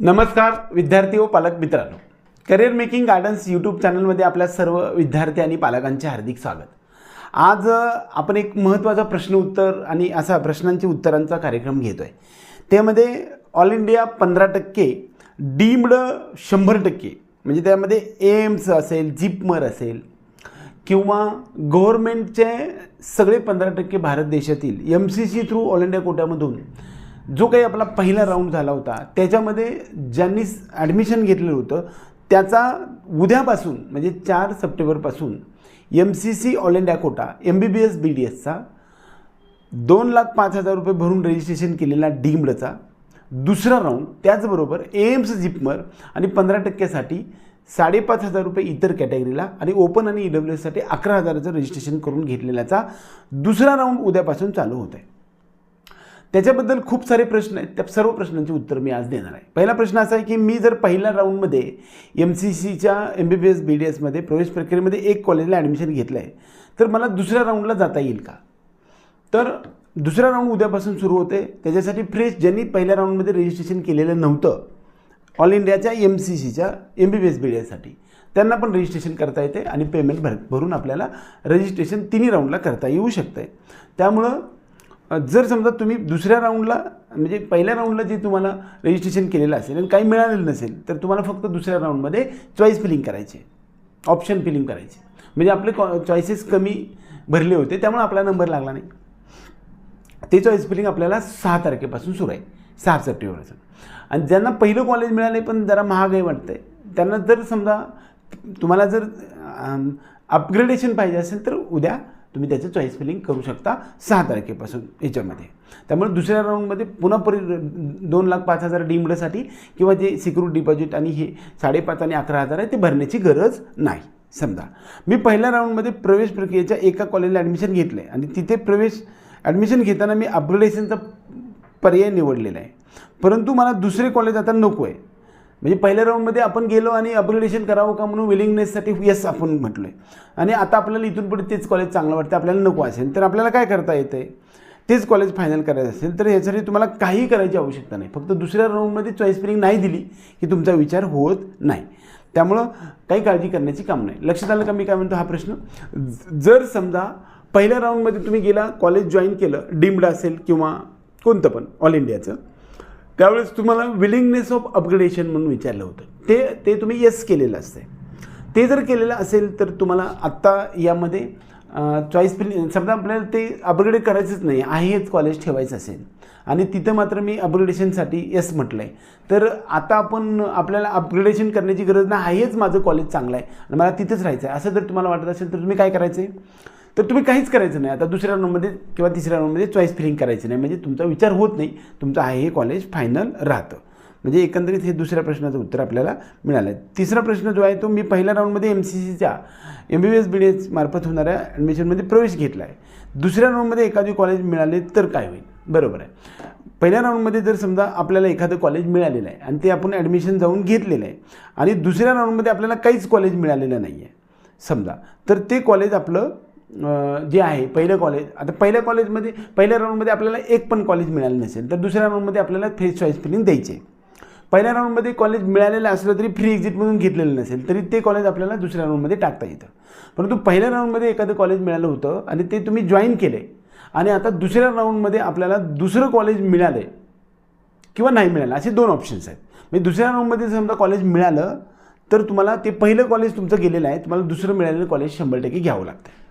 नमस्कार विद्यार्थी व पालक मित्रांनो. करिअर मेकिंग गार्डन्स यूट्यूब चॅनलमध्ये आपल्या सर्व विद्यार्थी आणि पालकांचे हार्दिक स्वागत. आज आपण एक महत्त्वाचा प्रश्न उत्तर आणि असा प्रश्नांची उत्तरांचा कार्यक्रम घेतो आहे त्यामध्ये ऑल इंडिया पंधरा टक्के डीम्ड शंभर टक्के म्हणजे त्यामध्ये एम्स असेल जिपमर असेल किंवा गव्हर्मेंटचे सगळे पंधरा टक्के भारत देशातील M C C through all India कोट्यामधून जो काही आपला पहिला राऊंड झाला होता त्याच्यामध्ये ज्यांनी ॲडमिशन घेतलेलं होतं त्याचा उद्यापासून म्हणजे चार सप्टेंबरपासून M C C all India quota M B B S B D एसचा दोन लाख पाच हजार रुपये भरून रजिस्ट्रेशन केलेला डीम्डचा दुसरा राऊंड त्याचबरोबर एम्स जिपमर आणि पंधरा टक्क्यासाठी साडेपाच हजार रुपये इतर कॅटेगरीला आणि ओपन आणि ई डब्ल्यू एससाठी अकरा हजाराचं रजिस्ट्रेशन करून घेतलेल्याचा दुसरा राऊंड उद्यापासून चालू होत आहे त्याच्याबद्दल खूप सारे प्रश्न आहेत. त्या सर्व प्रश्नांची उत्तर मी आज देणार आहे. पहिला प्रश्न असा आहे की मी जर पहिल्या राऊंडमध्ये एम सी सीच्या M B B S B D एसमध्ये प्रवेश प्रक्रियेमध्ये एक कॉलेजला ॲडमिशन घेतलं आहे तर मला दुसऱ्या राऊंडला जाता येईल का? तर दुसरा राऊंड उद्यापासून सुरू होते. त्याच्यासाठी फ्रेश ज्यांनी पहिल्या राऊंडमध्ये रजिस्ट्रेशन केलेलं नव्हतं ऑल इंडियाच्या एम सी सीच्या M B B S B D एससाठी त्यांना पण रजिस्ट्रेशन करता येते आणि पेमेंट भर भरून आपल्याला रजिस्ट्रेशन तिन्ही राऊंडला करता येऊ शकतं आहे त्यामुळं जर समजा तुम्ही दुसऱ्या राऊंडला म्हणजे पहिल्या राऊंडला जे तुम्हाला रजिस्ट्रेशन केलेलं असेल आणि काही मिळालेलं नसेल तर तुम्हाला फक्त दुसऱ्या राऊंडमध्ये चॉईस फिलिंग करायची ऑप्शन फिलिंग करायची म्हणजे आपले कॉ चॉईसेस कमी भरले होते त्यामुळे आपला नंबर लागला नाही. ते चॉईस फिलिंग आपल्याला सहा तारखेपासून सुरू आहे. सहा सप्टेंबरपासून. आणि ज्यांना पहिलं कॉलेज मिळालं पण जरा महाग आहे वाटतं आहे त्यांना जर समजा तुम्हाला जर अपग्रेडेशन पाहिजे असेल तर उद्या तुम्ही त्याचं चॉईस फिलिंग करू शकता सहा तारखेपासून याच्यामध्ये. त्यामुळे दुसऱ्या राऊंडमध्ये पुन्हा परि दोन लाख पाच हजार डीमडसाठी किंवा जे सिक्युरिटी डिपॉझिट आणि हे साडेपाच आणि अकरा हजार आहे ते भरण्याची गरज नाही. समजा. मी पहिल्या राऊंडमध्ये प्रवेश प्रक्रियेच्या एका कॉलेजला ॲडमिशन घेतलं आहे आणि तिथे प्रवेश ॲडमिशन घेताना मी अपग्रेडेशनचा पर्याय निवडलेला आहे. परंतु मला दुसरे कॉलेज आता नको आहे म्हणजे पहिल्या राऊंडमध्ये आपण गेलो आणि अपग्रेडेशन करावं का म्हणून विलिंगनेससाठी येस आपण म्हटलो आहे आणि आता आपल्याला इथून पुढे तेच कॉलेज चांगलं वाटतं आपल्याला नको असेल तर आपल्याला काय करता येतं आहे तेच कॉलेज फायनल करायचं असेल तर यासाठी तुम्हाला काही करायची आवश्यकता नाही. फक्त दुसऱ्या राऊंडमध्ये चॉईस फिलिंग नाही दिली की तुमचा विचार होत नाही. त्यामुळं काही काळजी करण्याची काम नाही. लक्षात आलं का मी काय म्हणतो हा प्रश्न? जर समजा पहिल्या राऊंडमध्ये तुम्ही गेला कॉलेज जॉईन केलं डीम्ड असेल किंवा कोणतं पण ऑल इंडियाचं त्यावेळेस तुम्हाला विलिंगनेस ऑफ अपग्रेडेशन म्हणून विचारलं होतं. ते ते तुम्ही येस केलेलं असते ते जर केलेलं असेल तर तुम्हाला आत्ता यामध्ये चॉईस फिलिंग समजा आपल्याला ते अपग्रेड करायचंच नाही आहे हेच कॉलेज ठेवायचं असेल. आणि तिथं मात्र मी अपग्रेडेशनसाठी येस म्हटलं आहे तर आता आपण आपल्याला अपग्रेडेशन करण्याची गरज नाही आहेच माझं कॉलेज चांगलं आहे आणि मला तिथंच राहायचं आहे असं जर तुम्हाला वाटत असेल तर तुम्ही काय करायचं आहे तर तुम्ही काहीच करायचं नाही. आता दुसऱ्या राऊंडमध्ये किंवा तिसऱ्या राऊंडमध्ये चॉईस फिलिंग करायची नाही. म्हणजे तुमचा विचार होत नाही. तुमचं आहे हे कॉलेज फायनल राहतं. म्हणजे एकंदरीत हे दुसऱ्या प्रश्नाचं उत्तर आपल्याला मिळालं आहे तिसरा प्रश्न जो आहे तो मी पहिल्या राऊंडमध्ये एम सी सीच्या M B B S B D S मार्फत होणाऱ्या ॲडमिशनमध्ये प्रवेश घेतला आहे दुसऱ्या राऊंडमध्ये एखादी कॉलेज मिळाले तर काय होईल? बरोबर आहे. पहिल्या राऊंडमध्ये जर समजा आपल्याला एखादं कॉलेज मिळालेलं आहे आणि ते आपण ॲडमिशन जाऊन घेतलेलं आहे आणि दुसऱ्या राऊंडमध्ये आपल्याला काहीच कॉलेज मिळालेलं नाही आहे समजा. तर ते कॉलेज आपलं जे आहे पहिलं कॉलेज आता पहिल्या कॉलेजमध्ये पहिल्या राऊंडमध्ये आपल्याला एक पण कॉलेज मिळालं नसेल तर दुसऱ्या राऊंडमध्ये आपल्याला फेस चॉईस फिलिंग द्यायची. आहे पहिल्या राऊंडमध्ये कॉलेज मिळालेलं असलं तरी फ्री एक्झिटमधून घेतलेलं नसेल तरी ते कॉलेज आपल्याला दुसऱ्या राऊंडमध्ये टाकता येतं. परंतु पहिल्या राऊंडमध्ये एखादं कॉलेज मिळालं होतं आणि ते तुम्ही जॉईन केले आणि आता दुसऱ्या राऊंडमध्ये आपल्याला दुसरं कॉलेज मिळालं किंवा नाही मिळालं असे दोन ऑप्शन्स आहेत. म्हणजे दुसऱ्या राऊंडमध्ये समजा कॉलेज मिळालं तर तुम्हाला ते पहिलं कॉलेज तुमचं गेलेलं आहे तुम्हाला दुसरं मिळालेलं कॉलेज शंभर टक्के घ्यावं लागतं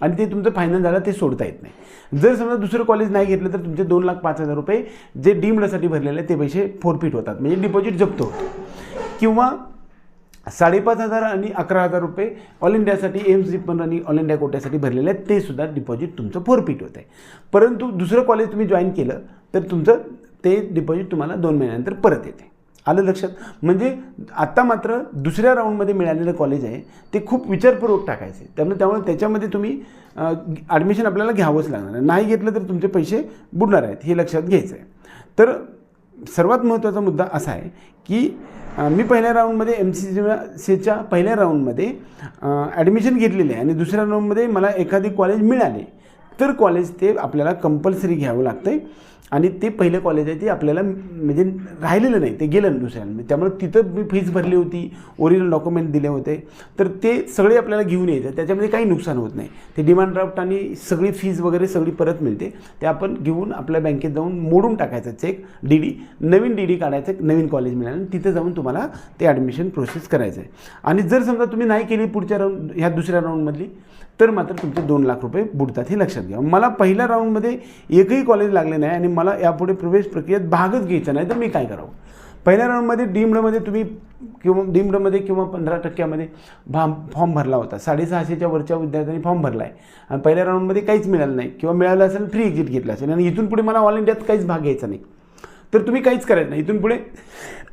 आणि ते तुमचं फायनल झालं ते सोडता येत नाही. जर समजा दुसरं कॉलेज नाही घेतलं तर तुमचे दोन लाख पाच हजार रुपये जे डीमडसाठी भरलेले आहे ते पैसे फोरफिट होतात. म्हणजे डिपॉझिट जप्त होतं. किंवा साडेपाच हजार आणि अकरा हजार रुपये ऑल इंडियासाठी एम्स पण आणि ऑल इंडिया कोट्यासाठी भरलेले आहेत ते सुद्धा डिपॉझिट तुमचं फोरफिट होतं आहे परंतु दुसरं कॉलेज तुम्ही जॉईन केलं तर तुमचं ते डिपॉझिट तुम्हाला दोन महिन्यानंतर परत येते आलं लक्षात? म्हणजे आत्ता मात्र दुसऱ्या राऊंडमध्ये मिळालेलं कॉलेज आहे ते खूप विचारपूर्वक टाकायचे. त्यामुळे त्यामुळे त्याच्यामध्ये तुम्ही ॲडमिशन आपल्याला घ्यावंच लागणार आहे. नाही घेतलं तर तुमचे पैसे बुडणार आहेत हे लक्षात घ्यायचं आहे. तर सर्वात महत्त्वाचा मुद्दा असा आहे की मी पहिल्या राऊंडमध्ये एम सी सीच्या पहिल्या राऊंडमध्ये ॲडमिशन घेतलेले आहे आणि दुसऱ्या राऊंडमध्ये मला एखादी कॉलेज मिळाले तर कॉलेज ते आपल्याला कंपल्सरी घ्यावं लागतं आहे आणि ते पहिलं कॉलेज आहे ते आपल्याला म्हणजे राहिलेलं नाही ते गेलं ना दुसऱ्यांना त्यामुळे तिथं मी फीज भरली होती ओरिजिनल डॉक्युमेंट दिले होते. तर ते सगळे आपल्याला घेऊन यायचं. त्याच्यामध्ये काही नुकसान होत नाही. ते डिमांड ड्राफ्ट आणि सगळी फीज वगैरे सगळी परत मिळते. ते आपण घेऊन आपल्या बँकेत जाऊन मोडून टाकायचं. चेक डी डी नवीन डी डी काढायचं नवीन कॉलेज मिळालं आणि तिथं जाऊन तुम्हाला ते ॲडमिशन प्रोसेस करायचं आहे आणि जर समजा तुम्ही नाही केली पुढच्या राऊंड ह्या दुसऱ्या राऊंडमधली तर मात्र तुमचे दोन लाख रुपये बुडतात हे लक्षात घ्या. मला पहिल्या राऊंडमध्ये एकही कॉलेज लागले नाही आणि मला यापुढे प्रवेश प्रक्रियेत भागच घ्यायचा नाही तर मी काय करावं? पहिल्या राऊंडमध्ये डीमडमध्ये तुम्ही किंवा डीमडमध्ये किंवा पंधरा टक्क्यामध्ये भा फॉर्म भरला होता. साडेसहाशेच्या वरच्या विद्यार्थ्यांनी फॉर्म भरला आहे आणि पहिल्या राऊंडमध्ये काहीच मिळालं नाही किंवा मिळालं असेल फ्री एक्झिट घेतलं असेल. आणि इथून पुढे मला ऑल इंडियात काहीच भाग घ्यायचा नाही. तर तुम्ही काहीच करायचं नाही. इथून पुढे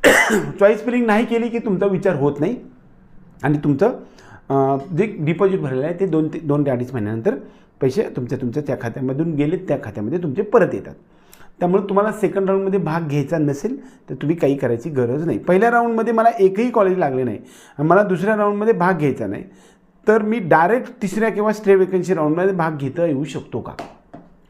चॉईस फिलिंग नाही केली की तुमचा विचार होत नाही. आणि तुमचं जे डिपॉझिट भरलेलं आहे ते दोन ते दोन ते अडीच महिन्यानंतर पैसे तुमच्या तुमच्या त्या खात्यामधून गेले त्या खात्यामध्ये तुमचे परत येतात. त्यामुळे तुम्हाला सेकंड राऊंडमध्ये भाग घ्यायचा नसेल तर तुम्ही काही करायची गरज नाही. पहिल्या राऊंडमध्ये मला एकही कॉलेज लागले नाही मला दुसऱ्या राऊंडमध्ये भाग घ्यायचा नाही. तर मी डायरेक्ट तिसऱ्या किंवा स्टे वेकन्सी राऊंडमध्ये भाग घेता येऊ शकतो का?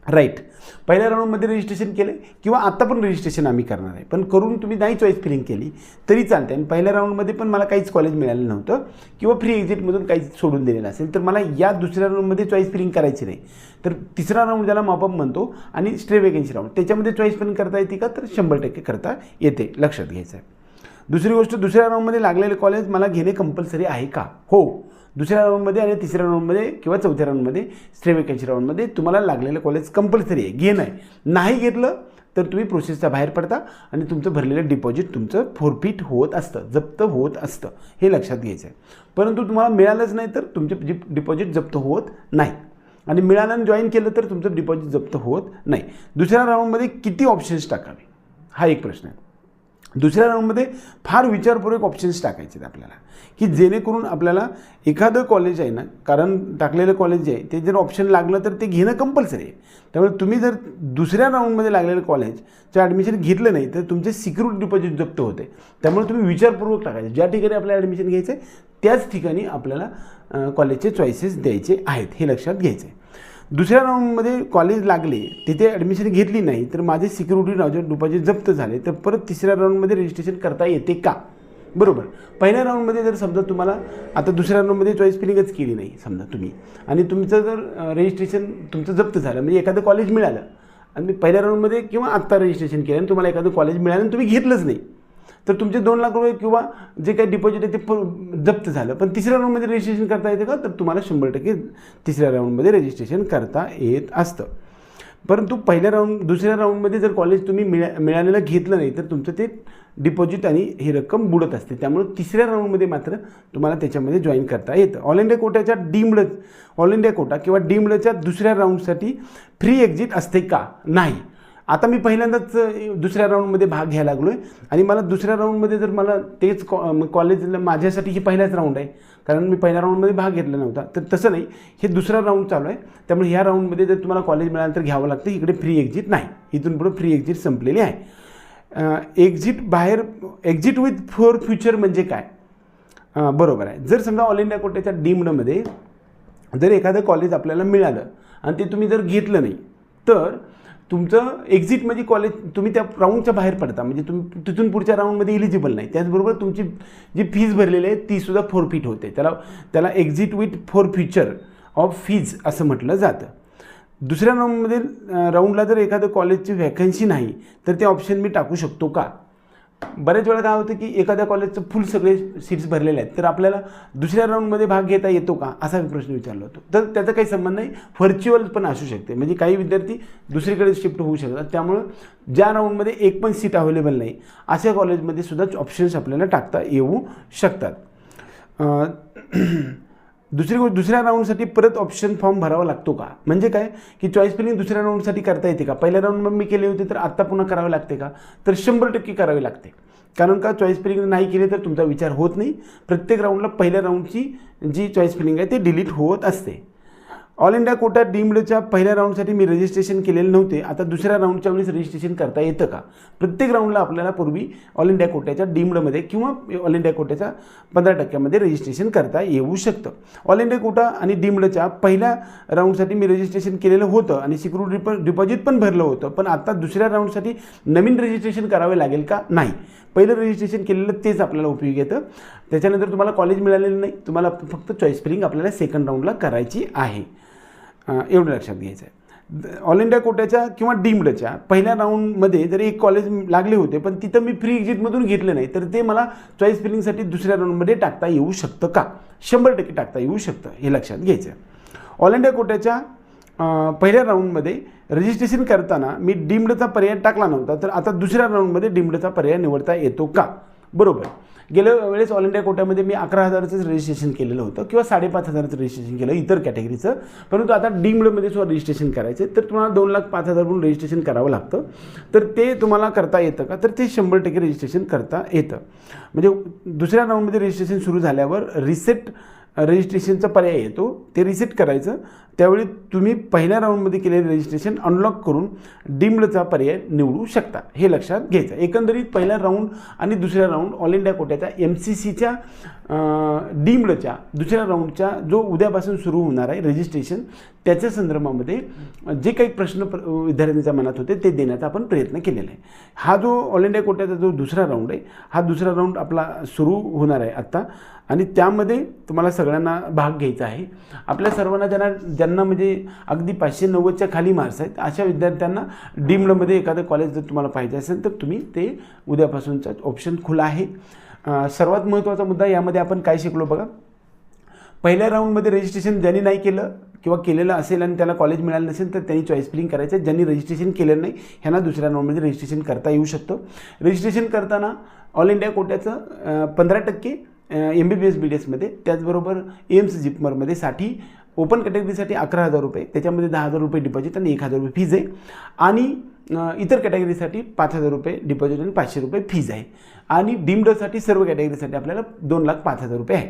राईट पहिल्या राऊंडमध्ये रजिस्ट्रेशन केलं किंवा आत्ता पण रजिस्ट्रेशन आम्ही करणार आहे. पण करून तुम्ही नाही चॉईस फिलिंग केली तरी चालते आणि पहिल्या राऊंडमध्ये पण मला काहीच कॉलेज मिळालं नव्हतं किंवा फ्री एक्झिटमधून काहीच सोडून दिलेलं असेल तर मला या दुसऱ्या राऊंडमध्ये चॉईस फिलिंग करायची नाही. तर तिसरा राऊंड ज्याला मॉपअप म्हणतो आणि स्ट्रे वेकन्सी राऊंड त्याच्यामध्ये चॉईस फिलिंग करता येते का? तर शंभर टक्के करता येते लक्षात घ्यायचं आहे दुसरी गोष्ट दुसऱ्या राऊंडमध्ये लागलेले कॉलेज मला घेणे कंपल्सरी आहे का? हो. दुसऱ्या राऊंडमध्ये आणि तिसऱ्या राऊंडमध्ये किंवा चौथ्या राऊंडमध्ये स्ट्रे वेकन्सी राऊंडमध्ये तुम्हाला लागलेलं कॉलेज कंपल्सरी आहे. घेणं आहे. नाही घेतलं तर तुम्ही प्रोसेसच्या बाहेर पडता आणि तुमचं भरलेलं डिपॉझिट तुमचं फोरफिट होत असतं जप्त होत असतं. हे लक्षात घ्यायचं आहे परंतु तुम्हाला मिळालंच नाही तर तुमचे डि डिपॉझिट जप्त होत नाही. आणि मिळालं आणि जॉईन केलं तर तुमचं डिपॉझिट जप्त होत नाही. दुसऱ्या राऊंडमध्ये किती ऑप्शन्स टाकावे? हा एक प्रश्न आहे. दुसऱ्या राऊंडमध्ये फार विचारपूर्वक ऑप्शन्स टाकायचे आहेत आपल्याला. की जेणेकरून आपल्याला एखादं कॉलेज आहे ना कारण टाकलेलं कॉलेज जे आहे ते जर ऑप्शन लागलं तर ते घेणं कंपल्सरी आहे. त्यामुळे तुम्ही जर दुसऱ्या राऊंडमध्ये लागलेलं कॉलेजचं ॲडमिशन घेतलं नाही तर तुमचे सिक्युरिटी डिपॉझिट जप्त होते. त्यामुळे तुम्ही विचारपूर्वक टाकायचे. ज्या ठिकाणी आपल्याला ॲडमिशन घ्यायचं आहे त्याच ठिकाणी आपल्याला कॉलेजचे चॉईसेस द्यायचे आहेत हे लक्षात घ्यायचं आहे दुसऱ्या राऊंडमध्ये कॉलेज लागले तिथे ॲडमिशन घेतली नाही तर माझे सिक्युरिटी डिपॉझिट जप्त झाले. तर परत तिसऱ्या राऊंडमध्ये रजिस्ट्रेशन करता येते का? बरोबर. पहिल्या राऊंडमध्ये जर समजा तुम्हाला आता दुसऱ्या राऊंडमध्ये चॉईस फिलिंगच केली नाही समजा तुम्ही. आणि तुमचं जर रजिस्ट्रेशन तुमचं जप्त झालं म्हणजे एखादं कॉलेज मिळालं आणि पहिल्या राऊंडमध्ये किंवा आत्ता रजिस्ट्रेशन केलं आणि तुम्हाला एखादं कॉलेज मिळालं आणि तुम्ही घेतलंच नाही. तर तुमचे दोन लाख रुपये किंवा जे काही डिपॉझिट आहे ते जप्त झालं. पण तिसऱ्या राऊंडमध्ये रजिस्ट्रेशन करता येते का? तर तुम्हाला शंभर टक्के तिसऱ्या राऊंडमध्ये रजिस्ट्रेशन करता येत असतं. परंतु पहिल्या राऊंड दुसऱ्या राऊंडमध्ये जर कॉलेज तुम्ही मिळा मिळालेलं घेतलं नाही तर तुमचं ते डिपॉझिट आणि ही रक्कम बुडत असते. त्यामुळे तिसऱ्या राऊंडमध्ये मात्र तुम्हाला त्याच्यामध्ये जॉईन करता येतं. ऑल इंडिया कोटाच्या डीम्ड ऑल इंडिया कोटा किंवा डीम्डच्या दुसऱ्या राऊंडसाठी फ्री एक्झिट असते का? नाही. आता मी पहिल्यांदाच दुसऱ्या राऊंडमध्ये भाग घ्यायला लागलो आहे आणि मला दुसऱ्या राऊंडमध्ये जर मला तेच कॉ कॉलेजला माझ्यासाठी ही पहिलाच राऊंड आहे. कारण मी पहिल्या राऊंडमध्ये भाग घेतला नव्हता. तर तसं नाही. हे दुसरा राऊंड चालू आहे. त्यामुळे ह्या राऊंडमध्ये जर तुम्हाला कॉलेज मिळालं तर घ्यावं लागतं. इकडे फ्री एक्झिट नाही. इथून पुढे फ्री एक्झिट संपलेली आहे. एक्झिट बाहेर एक्झिट विथ फॉर फ्युचर म्हणजे काय? बरोबर आहे. जर समजा ऑल इंडिया कोट्याच्या डीमडमध्ये जर एखादं कॉलेज आपल्याला मिळालं आणि ते तुम्ही जर घेतलं नाही तर तुमचं एक्झिट म्हणजे कॉलेज तुम्ही त्या राऊंडच्या बाहेर पडता. म्हणजे तुम्ही तिथून पुढच्या राऊंडमध्ये इलिजिबल नाही. त्याचबरोबर तुमची जी फीज भरलेली आहे तीसुद्धा फोरफिट होते. त्याला त्याला exit with forfeiture of fees असं म्हटलं जातं. दुसऱ्या राऊंडमध्ये राऊंडला जर एखादं कॉलेजची व्हॅकन्सी नाही तर ते ऑप्शन मी टाकू शकतो का? बऱ्याच वेळा काय होतं की एखाद्या कॉलेजचं फुल सगळे सीट्स भरलेले आहेत. तर आपल्याला दुसऱ्या राऊंडमध्ये भाग घेता येतो का? असा प्रश्न विचारला होतो. तर त्याचा काही संबंध नाही. व्हर्च्युअल पण असू शकते. म्हणजे काही विद्यार्थी दुसरीकडे शिफ्ट होऊ शकतात. त्यामुळं ज्या राऊंडमध्ये एक पण सीट अवेलेबल नाही अशा कॉलेजमध्ये सुद्धा ऑप्शन्स आपल्याला टाकता येऊ शकतात. दुसरी गोष्ट दुसऱ्या राऊंडसाठी परत ऑप्शन फॉर्म भरावा लागतो का? म्हणजे काय? की चॉईस फिलिंग दुसऱ्या राऊंडसाठी करता येते का? पहिल्या राऊंडमध्ये मी केले होते तर आत्ता पुन्हा करावे लागते का? तर शंभर टक्के करावे लागते. कारण का? चॉईस फिलिंग नाही केली तर तुमचा विचार होत नाही. प्रत्येक राऊंडला पहिल्या राऊंडची जी चॉईस फिलिंग आहे ते डिलीट होत असते. ऑल इंडिया कोटा डीम्डच्या पहिल्या राऊंडसाठी मी रजिस्ट्रेशन केलेलं नव्हते. आता दुसऱ्या राऊंडच्या वेळेस रजिस्ट्रेशन करता येतं का? प्रत्येक राऊंडला आपल्याला पूर्वी ऑल इंडिया कोट्याच्या डीम्डमध्ये किंवा ऑल इंडिया कोट्याच्या पंधरा टक्क्यामध्ये रजिस्ट्रेशन करता येऊ शकतं. ऑल इंडिया कोटा आणि डीम्डच्या पहिल्या राऊंडसाठी मी रजिस्ट्रेशन केलेलं होतं आणि सिक्युरिटी पण डिपॉझिट पण भरलं होतं. पण आता दुसऱ्या राऊंडसाठी नवीन रजिस्ट्रेशन करावे लागेल का? नाही. पहिलं रजिस्ट्रेशन केलेलं तेच आपल्याला उपयोग येतं. त्याच्यानंतर तुम्हाला कॉलेज मिळालेलं नाही. तुम्हाला फक्त चॉईस फिलिंग आपल्याला सेकंड राऊंडला करायची आहे. एवढं लक्षात घ्यायचं आहे ऑल इंडिया कोट्याच्या किंवा डीम्डच्या पहिल्या राऊंडमध्ये जरी एक कॉलेज लागले होते पण तिथं मी फ्री एक्झिटमधून घेतलं नाही तर ते मला चॉईस फिलिंगसाठी दुसऱ्या राऊंडमध्ये टाकता येऊ शकतं का? शंभर टक्के टाकता येऊ शकतं हे लक्षात घ्यायचं आहे ऑल इंडिया कोट्याच्या पहिल्या राऊंडमध्ये रजिस्ट्रेशन करताना मी डीम्डचा पर्याय टाकला नव्हता तर आता दुसऱ्या राऊंडमध्ये डीम्डचा पर्याय निवडता येतो का? बरोबर. गेल्या वेळेस ऑल इंडिया कोट्यामध्ये मी अकरा हजाराचंच रजिस्ट्रेशन केलेलं होतं किंवा साडेपाच हजाराचं रजिस्ट्रेशन केलं इतर कॅटेगरीचं परंतु आता डीमडमध्ये सुद्धा रजिस्ट्रेशन करायचं आहे, तर तुम्हाला दोन लाख पाच हजार म्हणून रजिस्ट्रेशन करावं लागतं. तर ते तुम्हाला करता येतं का? तर ते शंभर टक्के रजिस्ट्रेशन करता येतं. म्हणजे दुसऱ्या राऊंडमध्ये रजिस्ट्रेशन सुरू झाल्यावर रिसेट रजिस्ट्रेशनचा पर्याय येतो ते. रिसेट करायचं. त्यावेळी तुम्ही पहिल्या राऊंडमध्ये केलेलं रजिस्ट्रेशन अनलॉक करून डिम्डचा पर्याय निवडू शकता. हे लक्षात घ्यायचं. एकंदरीत पहिला राऊंड आणि दुसऱ्या राऊंड ऑल इंडिया कोट्याच्या एम सी सीच्या डीम्डच्या दुसऱ्या राऊंडच्या जो उद्यापासून सुरू होणार आहे रजिस्ट्रेशन त्याच्या संदर्भामध्ये जे काही प्रश्न प्र विद्यार्थ्यांच्या मनात होते ते देण्याचा आपण प्रयत्न केलेला आहे. हा जो ऑल इंडिया कोट्याचा जो दुसरा राऊंड आहे हा दुसरा राऊंड आपला सुरू होणार आहे आत्ता. आणि त्यामध्ये तुम्हाला सगळ्यांना भाग घ्यायचा आहे. आपल्या सर्वांना ज्यांना ज्यांना म्हणजे अगदी पाचशे नव्वदच्या खाली मार्क्स आहेत अशा विद्यार्थ्यांना डीम्डमध्ये एखादं कॉलेज जर तुम्हाला पाहिजे असेल तर तुम्ही ते उद्यापासूनचा ऑप्शन खुला आहे. सर्वात महत्त्वाचा मुद्दा यामध्ये आपण काय शिकलो बघा? पहिल्या राऊंडमध्ये रजिस्ट्रेशन ज्यांनी नाही केलं किंवा केलेलं असेल आणि त्याला कॉलेज मिळालं नसेल तर त्यांनी चॉईस फिलिंग करायचं. ज्यांनी रजिस्ट्रेशन केलं नाही ह्यांना दुसऱ्या राऊंडमध्ये रजिस्ट्रेशन करता येऊ शकतं. रजिस्ट्रेशन करताना ऑल इंडिया कोट्याचं पंधरा टक्के M B B S B D एसमध्ये त्याचबरोबर एम्स जिपमरमध्ये साठी ओपन कॅटेगरीसाठी अकरा हजार रुपये. त्याच्यामध्ये दहा हजार रुपये डिपॉझिट आणि एक हजार रुपये फीज आहे. आणि इतर कॅटेगरीसाठी पाच हजार रुपये डिपॉझिट आणि पाचशे रुपये फीज आहे. आणि डीमडसाठी सर्व कॅटेगरीसाठी आपल्याला दोन लाख पाच हजार रुपये आहे.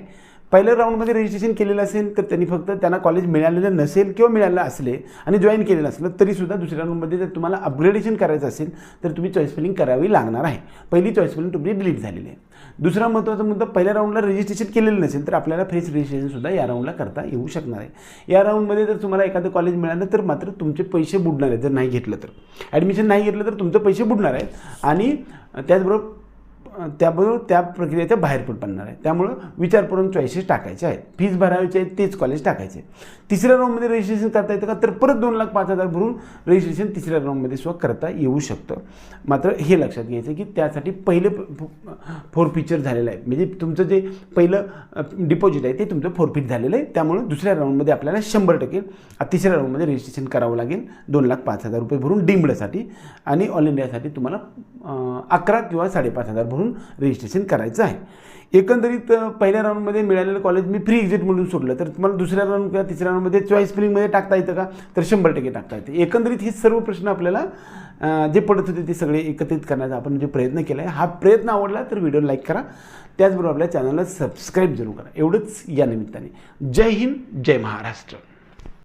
पहिल्या राऊंडमध्ये रजिस्ट्रेशन केलेलं असेल तर त्यांनी फक्त त्यांना कॉलेज मिळालेलं नसेल किंवा मिळालं असले आणि जॉईन केलेलं असलं तरीसुद्धा दुसऱ्या राऊंडमध्ये जर तुम्हाला अपग्रेडेशन करायचं असेल तर तुम्ही चॉईस फिलिंग करावी लागणार आहे. पहिली चॉईस फिलिंग तुमची डिलीट झालेली आहे. दुसरा महत्त्वाचा मुद्दा पहिल्या राऊंडला रजिस्ट्रेशन केलेलं नसेल तर आपल्याला फ्रेश रजिस्ट्रेशनसुद्धा या राऊंडला करता येऊ शकणार आहे. या राऊंडमध्ये जर तुम्हाला एखादं कॉलेज मिळालं तर मात्र तुमचे पैसे बुडणार आहेत जर नाही घेतलं तर. ॲडमिशन नाही घेतलं तर तुमचं पैसे बुडणार आहेत. आणि त्याचबरोबर त्याबरोबर त्या प्रक्रियेच्या बाहेर पण पडणार आहे. त्यामुळं विचारपूर्वक चॉईसेस टाकायचे आहेत. फीज भरायची आहे तेच कॉलेज टाकायचे तिसऱ्या राऊंडमध्ये रजिस्ट्रेशन करता येतं का? तर परत दोन लाख पाच हजार भरून रजिस्ट्रेशन तिसऱ्या राऊंडमध्ये सुद्धा करता येऊ शकतं. मात्र हे लक्षात घ्यायचं की त्यासाठी पहिले फोर फीचर झालेलं आहे म्हणजे तुमचं जे पहिलं डिपॉझिट आहे ते तुमचं फोरफीट झालेलं आहे. त्यामुळं दुसऱ्या राऊंडमध्ये आपल्याला शंभर टक्के तिसऱ्या राऊंडमध्ये रजिस्ट्रेशन करावं लागेल. दोन लाख पाच हजार रुपये भरून डिमडसाठी आणि ऑल इंडियासाठी तुम्हाला अकरा किंवा साडेपाच हजार भरून रजिस्ट्रेशन करायचं आहे. एकंदरीत पहिल्या राऊंडमध्ये मिळालेलं कॉलेज मी फ्री एक्झिट म्हणून सोडलं. तर तुम्हाला दुसऱ्या राऊंड किंवा तिसऱ्या राऊंडमध्ये चॉईस फिलिंगमध्ये टाकता येतं का? तर शंभर टक्के टाकता येते. एकंदरीत हे सर्व प्रश्न आपल्याला जे पडत होते ते सगळे एकत्रित करण्याचा आपण जे प्रयत्न केला आहे हा प्रयत्न आवडला तर व्हिडिओ लाईक करा. त्याचबरोबर आपल्या चॅनलला सबस्क्राईब जरूर करा. एवढंच या निमित्ताने. जय हिंद जय महाराष्ट्र.